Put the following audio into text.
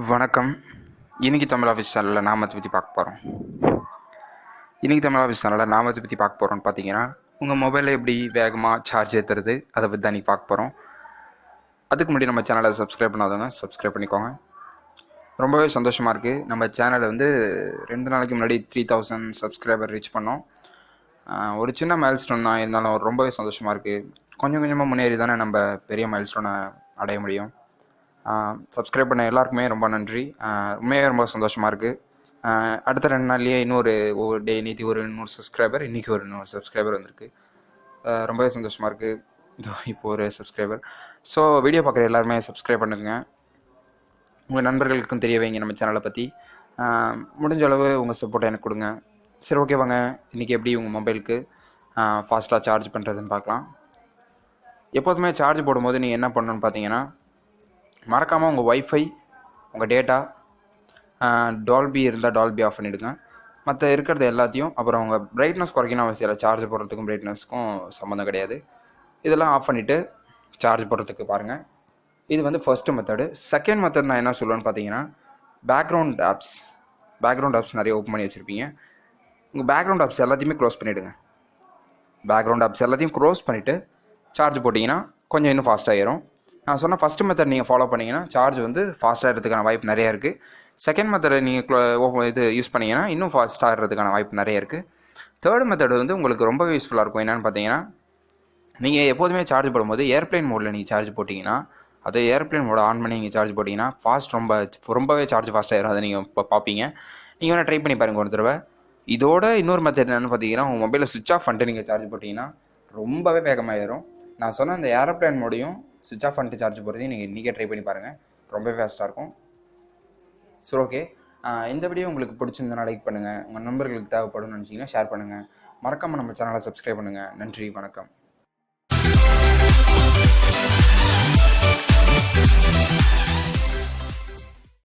வணக்கம். இன்னைக்கு தமிழ் ஆஃபீஸ் சேனலில் நாமத்தை பற்றி பார்க்க போகிறோம் இன்னைக்கு தமிழ் ஆஃபீஸ் சேனலில் நாமத்தை பற்றி பார்க்க போகிறோம்னு பார்த்தீங்கன்னா உங்கள் மொபைலில் எப்படி வேகமாக சார்ஜ் ஏற்றுறது அதை பற்றி தான் பார்க்க போகிறோம் அதுக்கு முன்னாடி நம்ம சேனலை சப்ஸ்கிரைப் பண்ணாதவங்க சப்ஸ்கிரைப் பண்ணிக்கோங்க. ரொம்பவே சந்தோஷமாக இருக்குது நம்ம சேனலை வந்து ரெண்டு நாளைக்கு முன்னாடி த்ரீ தௌசண்ட் சப்ஸ்கிரைபர் ரீச் பண்ணோம். ஒரு சின்ன மைல்ஸ்டோன் தான். இருந்தாலும் ரொம்பவே சந்தோஷமாக இருக்குது கொஞ்சம் கொஞ்சமாக முன்னேறி தானே நம்ம பெரிய மைல்ஸ்டோனை அடைய முடியும். சப்ஸ்கிரைப் பண்ண எல்லாருக்குமே ரொம்ப நன்றி. ஆஹ் ரொம்ப சந்தோஷமாக இருக்குது அடுத்த ரெண்டு நாள்லேயே இன்னொரு ஒவ்வொரு டே நேற்று ஒரு நூறு சப்ஸ்கிரைபர் இன்றைக்கி ஒரு நூறு சப்ஸ்கிரைபர் வந்திருக்கு. ரொம்பவே சந்தோஷமாக இருக்குது இதோ இப்போ ஒரு சப்ஸ்கிரைபர் ஸோ வீடியோ பார்க்குற எல்லாருமே சப்ஸ்கிரைப் பண்ணுங்க. உங்கள் நண்பர்களுக்கும் தெரிய வைங்க நம்ம சேனலை பற்றி முடிஞ்ச அளவு உங்கள் சப்போர்ட்டை எனக்கு கொடுங்க. சரி ஓகே வாங்க. இன்றைக்கி எப்படி உங்கள் மொபைலுக்கு ஃபாஸ்ட்டாக சார்ஜ் பண்ணுறதுன்னு பார்க்கலாம். எப்போதுமே சார்ஜ் போடும்போது நீங்கள் என்ன பண்ணணும்னு பார்த்தீங்கன்னா மறக்காமல் உங்கள் ஒய்ஃபை உங்கள் டேட்டா டால்பி இருந்தால் டால்பி ஆஃப் பண்ணிவிடுங்க மற்ற இருக்கிறது எல்லாத்தையும் அப்புறம் உங்கள் பிரைட்னஸ் குறைக்கணும் அவசியம் இல்லை. சார்ஜ் போடுறதுக்கும் பிரைட்னஸ்க்கும் சம்மந்தம் கிடையாது. இதெல்லாம் ஆஃப் பண்ணிவிட்டு சார்ஜ் போடுறதுக்கு பாருங்கள் இது வந்து ஃபஸ்ட்டு மெத்தடு செகண்ட் மெத்தட் நான் என்ன சொல்லுவேன்னு பார்த்தீங்கன்னா பேக்ரவுண்ட் ஆப்ஸ் பேக்ரவுண்ட் ஆப்ஸ் நிறைய ஓப்பன் பண்ணி வச்சுருப்பீங்க. உங்கள் பேக்ரவுண்ட் ஆப்ஸ் எல்லாத்தையுமே க்ளோஸ் பண்ணிவிடுங்க பேக்ரவுண்ட் ஆப்ஸ் எல்லாத்தையும் க்ளோஸ் பண்ணிவிட்டு சார்ஜ் போட்டிங்கன்னா கொஞ்சம் இன்னும் ஃபாஸ்ட் ஆயிரும் நான் சொன்ன ஃபஸ்ட்டு மெத்தட் நீங்கள் ஃபாலோ பண்ணிங்கன்னா சார்ஜ் வந்து ஃபாஸ்ட் ஆகிறதுக்கான வாய்ப்பு நிறைய இருக்குது செகண்ட் மெத்தடை நீங்கள் இது யூஸ் பண்ணிங்கன்னா இன்னும் ஃபாஸ்ட் ஆகிறதுக்கான வாய்ப்பு நிறைய இருக்குது தேர்ட் மெத்தட் வந்து உங்களுக்கு ரொம்பவே யூஸ்ஃபுல்லாக இருக்கும். என்னென்னு பார்த்தீங்கன்னா நீங்கள் எப்போதுமே சார்ஜ் போடும்போது ஏர்ப்ளைன் மோடில் நீங்கள் சார்ஜ் போட்டிங்கன்னா அதை ஏர்ப்ளைன் மோட ஆன் பண்ணி நீங்கள் சார்ஜ் போட்டிங்கன்னா ஃபாஸ்ட் ரொம்ப ரொம்பவே சார்ஜ் ஃபாஸ்ட் ஆயிரும். அதை நீங்கள் இப்போ பார்ப்பீங்க நீங்கள் வேணால் ட்ரை பண்ணி பாருங்கள் ஒரு தடவை. இதோட இன்னொரு மெத்தட் என்னென்னு பார்த்தீங்கன்னா உங்கள் மொபைலில் சுவிச் ஆஃப் பண்ணிட்டு நீங்கள் சார்ஜ் போட்டிங்கன்னா ரொம்பவே வேகமாகிடும் நான் சொன்ன அந்த ஏரோப்ளேன் மோடையும் சுவிச் ஆஃப் பண்ணிட்டு சார்ஜ் போகிறதையும் நீங்கள் இன்றைக்கே ட்ரை பண்ணி பாருங்கள் ரொம்ப ஃபேஸ்ட்டாக இருக்கும். சரி ஓகே இந்த வீடியோ உங்களுக்கு பிடிச்சிருந்தனா லைக் பண்ணுங்கள் உங்கள் நண்பர்களுக்கு தேவைப்படும்னு நினச்சிங்கன்னா ஷேர் பண்ணுங்கள் மறக்காமல் நம்ம சேனலை சப்ஸ்கிரைப் பண்ணுங்கள் நன்றி வணக்கம்.